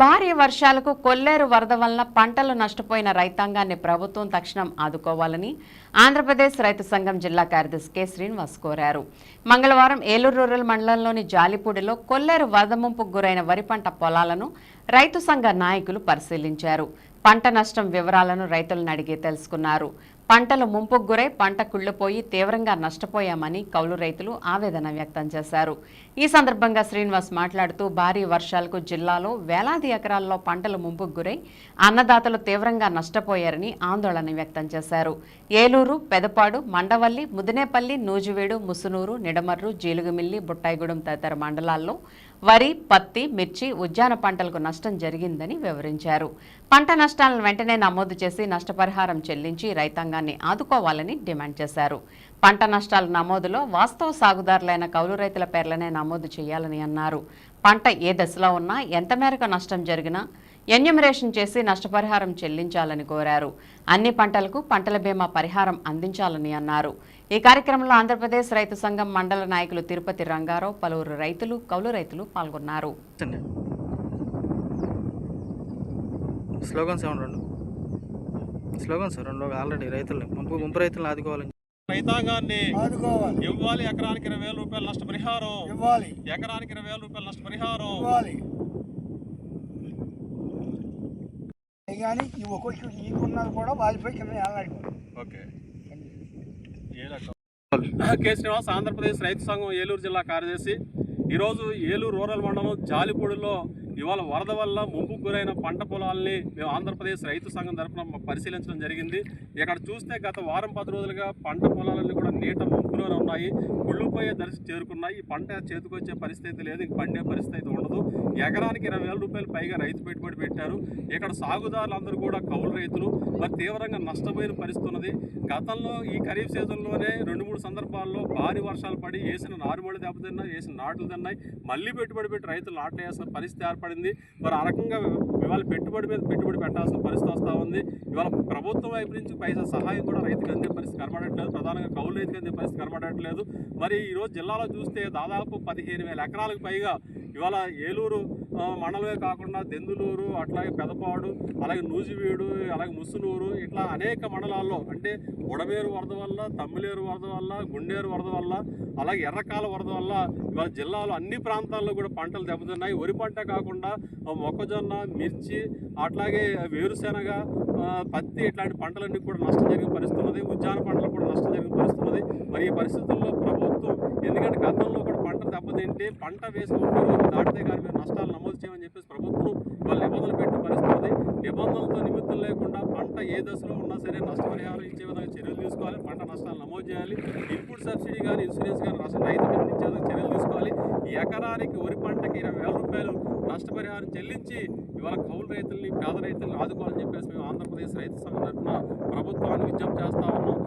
భారీ వర్షాలకు కొల్లేరు వరద వలన పంటలు నష్టపోయిన రైతాంగాన్ని ప్రభుత్వం తక్షణం ఆదుకోవాలని ఆంధ్రప్రదేశ్ రైతు సంఘం జిల్లా కార్యదర్శి కె. శ్రీనివాస్ కోరారు. మంగళవారం ఏలూరు రూరల్ మండలంలోని జాలిపూడిలో కొల్లేరు వరద ముంపుకు గురైన వరి పంట పొలాలను రైతు సంఘ నాయకులు పరిశీలించారు. పంట నష్టం వివరాలను రైతులను అడిగి తెలుసుకున్నారు. పంటలు ముంపుకు గురై పంట కుళ్ళిపోయి తీవ్రంగా నష్టపోయామని కౌలు రైతులు ఆవేదన వ్యక్తం చేశారు. ఈ సందర్భంగా శ్రీనివాస్ మాట్లాడుతూ భారీ వర్షాలకు జిల్లాలో వేలాది ఎకరాల్లో పంటలు ముంపుకు గురై అన్నదాతలు తీవ్రంగా నష్టపోయారని ఆందోళన వ్యక్తం చేశారు. ఏలూరు పెదపాడు మండవల్లి ముదినేపల్లి నూజివీడు ముసునూరు నిడమర్రు జీలుగుమిల్లి బుట్టాయిగూడెం తదితర మండలాల్లో వరి పత్తి మిర్చి ఉద్యాన పంటలకు నష్టం జరిగిందని వివరించారు. పంట నష్టాలను వెంటనే నమోదు చేసి నష్టపరిహారం చెల్లించి రైతాంగాన్ని ఆదుకోవాలని డిమాండ్ చేశారు. పంట నష్టాల నమోదులో వాస్తవ సాగుదారులైన కౌలు రైతుల పేర్లనే నమోదు చేయాలని అన్నారు. పంట ఏ దశలో ఉన్నా ఎంత మేరకు నష్టం జరిగినా ఎన్యూమరేషన్ చేసి నష్టపరిహారం చెల్లించాలని కోరారు. అన్ని పంటలకు పంటల బీమా పరిహారం అందించాలని అన్నారు. ఈ కార్యక్రమంలో ఆంధ్రప్రదేశ్ రైతు సంఘం మండల నాయకులు తిరుపతి రంగారావు పలువురు రైతులు కౌలు రైతులు పాల్గొన్నారు. స్లోగన్స్ రెండు. స్లోగన్స్ రెండు ఆల్రెడీ రైతుల్ని ముంపు ముంపు రైతులను ఆదుకోవాలని. రైతాంగాన్ని ఆదుకోవాలి. ఇవ్వాలి. ఎకరానికి ఇరవై వేల రూపాయల నష్టపరిహారం. ఇవ్వాలి. ఎకరానికి ఇరవై వేల రూపాయల నష్టపరిహారం. ఇవ్వాలి. కానీ ఈ ఒక్కొక్క ఈకున్నది కూడా వాజ్పేయి కింద ఏలాడుకోవాలి ఓకే. కె శ్రీనివాస్ ఆంధ్రప్రదేశ్ రైతు సంఘం ఏలూరు జిల్లా కార్యదర్శి. ఈరోజు ఏలూరు రూరల్ మండలం జాలిపూడిలో ఇవాళ వరద వల్ల ముంపు గురైన పంట పొలాల్ని మేము ఆంధ్రప్రదేశ్ రైతు సంఘం తరఫున పరిశీలించడం జరిగింది. ఇక్కడ చూస్తే గత వారం పది రోజులుగా పంట పొలాలన్నీ కూడా నీట ముంపులోనే ఉన్నాయి. కుళ్ళిపోయే దర్శ చేరుకున్నాయి. ఈ పంట చేతికొచ్చే పరిస్థితి లేదు. ఇంక పండే పరిస్థితి అయితే ఉండదు. ఎకరానికి ఇరవై వేల రూపాయలు పైగా రైతు పెట్టుబడి పెట్టారు. ఇక్కడ సాగుదారులందరూ కూడా కౌలు రైతులు. మరి తీవ్రంగా నష్టపోయిన పరిస్థితి ఉన్నది గతంలో ఈ ఖరీఫ్ సీజన్లోనే రెండు మూడు సందర్భాల్లో భారీ వర్షాలు పడి వేసిన నారుమడి దెబ్బతిన్నా వేసిన నాట్లు తిన్నాయి. మళ్ళీ పెట్టుబడి పెట్టి రైతులు నాట్లు వేసిన పరిస్థితి ఏర్పడింది. మరి ఆ రకంగా ఇవాళ పెట్టుబడి మీద పెట్టుబడి పెట్టాల్సిన పరిస్థితి వస్తూ ఉంది. ఇవాళ ప్రభుత్వం వైపు నుంచి పైసా సహాయం కూడా రైతుకు అందే పరిస్థితి కనబడట్లేదు. ప్రధానంగా కౌలు రైతుకు అందే పరిస్థితి కనబడట్లేదు. మరి ఈరోజు జిల్లాలో చూస్తే దాదాపు పదిహేను వేల ఎకరాలకు పైగా ఇవాళ ఏలూరు మండలమే కాకుండా దెందులూరు అట్లాగే పెదపాడు అలాగే నూజివీడు అలాగే ముసునూరు ఇట్లా అనేక మండలాల్లో అంటే ఉడమేరు వరద వల్ల తమ్మిలేరు వరద వల్ల గుండేరు వరద వల్ల అలాగే ఎర్రకాల వరద వల్ల ఇవాళ జిల్లాలో అన్ని ప్రాంతాల్లో కూడా పంటలు దెబ్బతిన్నాయి. వరి పంట కాకుండా మొక్కజొన్న మిర్చి అట్లాగే వేరుశెనగ పత్తి ఇట్లాంటి పంటలన్నీ కూడా నష్టం జరిగిన పరిస్థితి ఉన్నది ఉద్యాన పంటలు కూడా నష్టం జరిగిన పరిస్థితి ఉన్నది మరి ఈ పరిస్థితుల్లో ప్రభుత్వం ఎందుకంటే గతంలో కూడా దెబ్బతింటే పంట వేసి రోజులు దాటితే కానీ మేము నష్టాలు నమోదు చేయమని చెప్పేసి ప్రభుత్వం వాళ్ళు నిబంధనలు పెట్టిన పరిస్థితుంది నిబంధనలతో నిమిత్తం లేకుండా పంట ఏ దశలో ఉన్నా సరే నష్టపరిహారం ఇచ్చే విధంగా చర్యలు తీసుకోవాలి. పంట నష్టాలు నమోదు చేయాలి. ఇన్పుట్ సబ్సిడీ కానీ ఇన్సూరెన్స్ కానీ నష్ట రైతులకు ఇచ్చే విధంగా చర్యలు తీసుకోవాలి. ఎకరానికి వరి పంటకి ఇరవై వేల రూపాయలు నష్టపరిహారం చెల్లించి ఇవాళ కౌలు రైతుల్ని పేద రైతుల్ని ఆదుకోవాలని చెప్పేసి మేము ఆంధ్రప్రదేశ్ రైతు సంఘం తరఫున ప్రభుత్వాన్ని విజ్ఞప్తి చేస్తా ఉన్నాం.